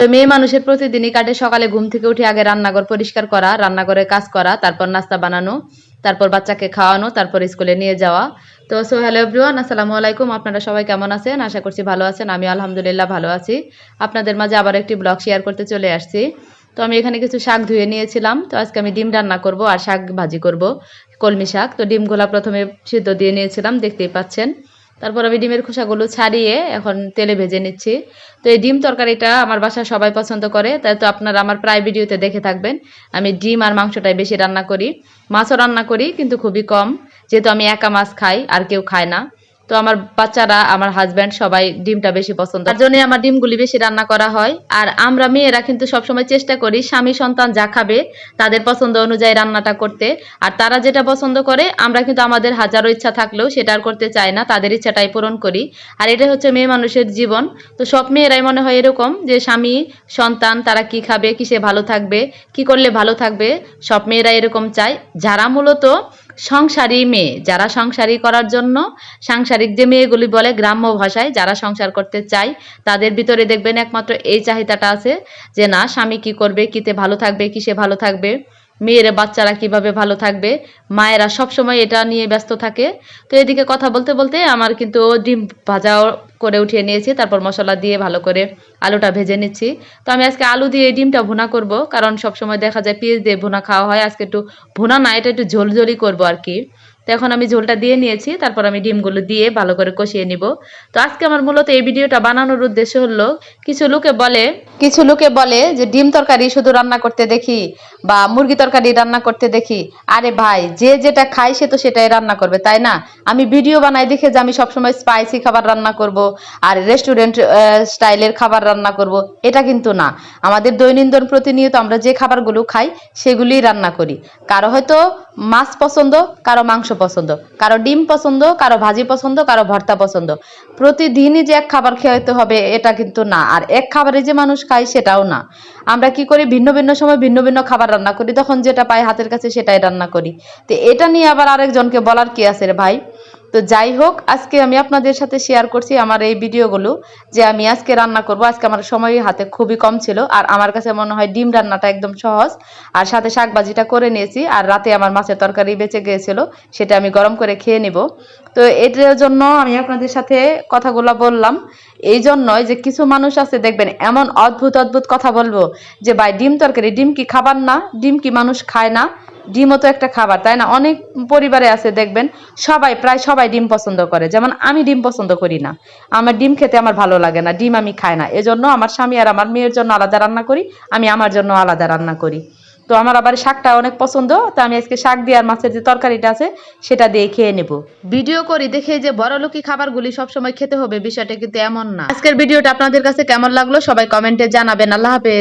মেয়ে মানুষের প্রতিদিনই কাটে সকালে ঘুম থেকে উঠে আগে রান্নাঘর পরিষ্কার করা, রান্নাঘরে কাজ করা, তারপর নাস্তা বানানো, তারপর বাচ্চাকে খাওয়ানো, তারপর স্কুলে নিয়ে যাওয়া। তো, সো হ্যালো এভরিওয়ান আসসালামু আলাইকুম। আপনারা সবাই কেমন আছেন? আশা করছি ভালো আছেন। আমি আলহামদুলিল্লাহ ভালো আছি। আপনাদের মাঝে আবার একটি ব্লগ শেয়ার করতে চলে আসছি। তো, আমি এখানে কিছু শাক ধুয়ে নিয়েছিলাম। তো, আজকে আমি ডিম রান্না করব আর শাক ভাজি করব, কলমি শাক। তো, ডিমগুলা প্রথমে সিদ্ধ দিয়ে নিয়েছিলাম, দেখতেই পাচ্ছেন। তারপর আমি ডিমের খোসাগুলো ছাড়িয়ে এখন তেলে ভেজে নিচ্ছি। তো এই ডিম তরকারিটা আমার বাসায় সবাই পছন্দ করে, তাই তো আপনারা আমার প্রায় ভিডিওতে দেখে থাকবেন। আমি ডিম আর মাংসটাই বেশি রান্না করি। মাছও রান্না করি, কিন্তু খুবই কম। যেহেতু আমি একা মাছ খাই, আর কেউ খায় না। তো আমার বাচ্চারা, আমার হাজব্যান্ড সবাই ডিমটা বেশি পছন্দ। তার জন্য আমার ডিমগুলি বেশি রান্না করা হয়। আর আমরা মেয়েরা কিন্তু সবসময় চেষ্টা করি, স্বামী সন্তান যা খাবে তাদের পছন্দ অনুযায়ী রান্নাটা করতে। আর তারা যেটা পছন্দ করে, আমরা কিন্তু আমাদের হাজারো ইচ্ছা থাকলেও সেটা আর করতে চাই না, তাদের ইচ্ছাটাই পূরণ করি। আর এটা হচ্ছে মেয়ে মানুষের জীবন। তো সব মেয়েরাই মনে হয় এরকম যে স্বামী সন্তান তারা কি খাবে, কিসে ভালো থাকবে, কি করলে ভালো থাকবে, সব মেয়েরা এরকম চায়। যারা মূলত সংসারী মেয়ে। যারা সংসারী করার জন্য, সাংসারিক যে মেয়েগুলি বলে গ্রাম্য ভাষায়, যারা সংসার করতে চায়, তাদের ভিতরে দেখবেন একমাত্র এই চাহিদাটা আছে যে, না, স্বামী কি করবে, কিতে ভালো থাকবে, কিসে ভালো থাকবে, মেয়েরা, বাচ্চারা কীভাবে ভালো থাকবে, মায়েরা সবসময় এটা নিয়ে ব্যস্ত থাকে। তো এদিকে কথা বলতে বলতে আমার কিন্তু ডিম ভাজাও করে উঠিয়ে নিয়েছি, তারপর মশলা দিয়ে ভালো করে আলুটা ভেজে নিচ্ছি। তো আমি আজকে আলু দিয়ে ডিমটা ভুনা করব, কারণ সবসময় দেখা যায় পেঁয়াজ দিয়ে ভুনা খাওয়া হয়, আজকে একটু ভুনা না, এটা একটু ঝোলঝোলি করব আর কি। তো এখন আমি ঝোলটা দিয়ে নিয়েছি, তারপর আমি ডিমগুলো দিয়ে ভালো করে কষিয়ে নিব। তো আজকে আমার মূলত এই ভিডিওটা বানানোর উদ্দেশ্য হলো, কিছু লোকে বলে, কিছু লোকে বলে যে ডিম তরকারি শুধু রান্না করতে দেখি বা মুরগি তরকারি রান্না করতে দেখি। আরে ভাই, যে যেটা খায় সে তো সেটাই রান্না করবে, তাই না? আমি ভিডিও বানাই দেখে যে আমি সবসময় স্পাইসি খাবার রান্না করব আর রেস্টুরেন্ট স্টাইলের খাবার রান্না করব, এটা কিন্তু না। আমাদের দৈনন্দিন প্রতিনিয়ত আমরা যে খাবারগুলো খাই, সেগুলিই রান্না করি। কারও হয়তো মাছ পছন্দ, কারও মাংস পছন্দ। কারও ডিম পছন্দ, কারও ভাজি পছন্দ, কারও ভর্তা পছন্দ। প্রতিদিনই যে এক খাবার খেতে হবে, এটা কিন্তু না। আর এক খাবারে যে মানুষ খায়, সেটাও না। আমরা কি করি? ভিন্ন ভিন্ন সময় ভিন্ন ভিন্ন খাবার রান্না করি। তখন যেটা পাই হাতের কাছে, সেটাই রান্না করি। তো এটা নিয়ে আবার আরেকজনকে বলার কি আছে রে ভাই? তো যাই হোক, আজকে আমি আপনাদের সাথে শেয়ার করছি আমার এই ভিডিওগুলো যে আমি আজকে রান্না করব। আজকে আমার সময় হাতে খুবই কম ছিল আর আমার কাছে মনে হয় ডিম রান্নাটা একদম সহজ। আর সাথে শাকবাজিটা করে নিয়েছি আর রাতে আমার মাছের তরকারি বেঁচে গিয়েছিল, সেটা আমি গরম করে খেয়ে নিব। তো এটার জন্য আমি আপনাদের সাথে কথাগুলো বললাম। এই জন্যই যে কিছু মানুষ আছে, দেখবেন এমন অদ্ভুত অদ্ভুত কথা বলব যে, ভাই, ডিম তরকারি, ডিম কি খাবার না? ডিম কি মানুষ খায় না? ডিমও তো একটা খাবার তাই না? অনেক পরিবারে আছে দেখবেন সবাই প্রায় সবাই ডিম পছন্দ করে। যেমন আমি ডিম পছন্দ করি না। আমার ডিম খেতে আমার ভালো লাগে না ডিম আমি খাই না। এজন্য আমার স্বামী আর আমার মেয়ের জন্য আলাদা রান্না করি আমি আমার জন্য আলাদা রান্না করি। তো আমার আবার শাকটা অনেক পছন্দ তো আমি আজকে শাক দিয়ে আর মাছের যে তরকারিটা আছে সেটা দিয়ে খেয়ে নেব। ভিডিও করি দেখে যে বড়লোকি খাবারগুলি সবসময় খেতে হবে বিষয়টা কিন্তু এমন না। আজকের ভিডিওটা আপনাদের কাছে কেমন লাগল সবাই কমেন্টে জানাবেন। আল্লাহ হাফেজ।